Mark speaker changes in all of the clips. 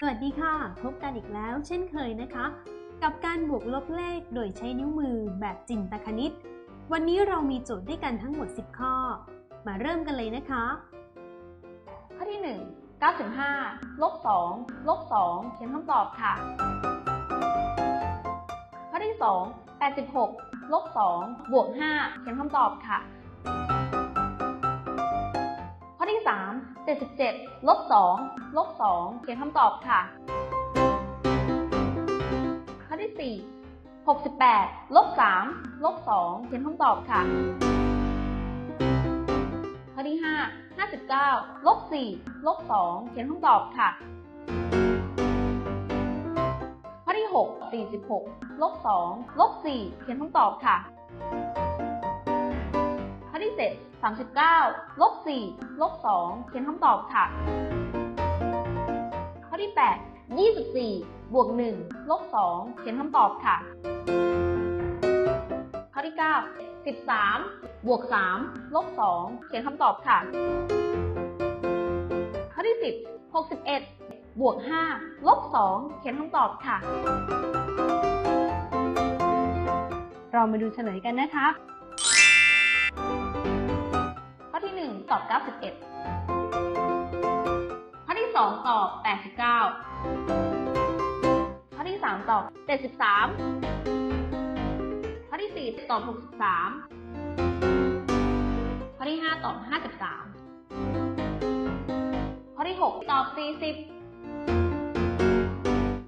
Speaker 1: สวัสดีค่ะ พบกันอีกแล้วเช่นเคยนะคะ กับการบวกลบเลขโดยใช้นิ้วมือแบบจินตคณิต วันนี้เรามีโจทย์ด้วยกันทั้งหมด 10 ข้อ มาเริ่มกันเลยนะคะ
Speaker 2: ข้อที่ 1 95ลบ2ลบ2เขียนคำตอบค่ะ ข้อที่ 2 86ลบ2บวก5เขียนคำตอบค่ะ 3 77ลบ2ลบ2เขียนคำตอบค่ะ ข้อที่ 4 68ลบ3ลบ2เขียนคำตอบค่ะ ข้อที่ 5 59ลบ4ลบ2เขียนคำตอบค่ะ ข้อที่ 6 46ลบ2ลบ4เขียนคำตอบค่ะ 39 ลบ 4 ลบ 2 เขียนคำตอบค่ะ ข้อที่ 8 24 บวก 1 ลบ 2 เขียนคำตอบค่ะ ข้อที่ 9 13 บวก 3 ลบ 2 เขียนคำตอบค่ะ ข้อที่ 10 61 บวก 5 ลบ 2 เขียนคำตอบค่ะ
Speaker 1: เรามาดูเฉลยกันนะคะ
Speaker 2: อบ 91 ข้อที่ 2 ตอบ 89 ข้อที่ 3 ตอบ 73 ข้อที่ 4 ตอบ 63 ข้อที่ 5 ตอบ 53 ข้อที่ 6 ตอบ 40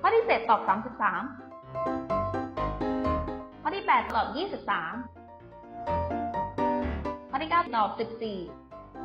Speaker 2: ข้อที่ 7 ตอบ 33 ข้อที่ 8 ตอบ 23ข้อที่9ตอบ 14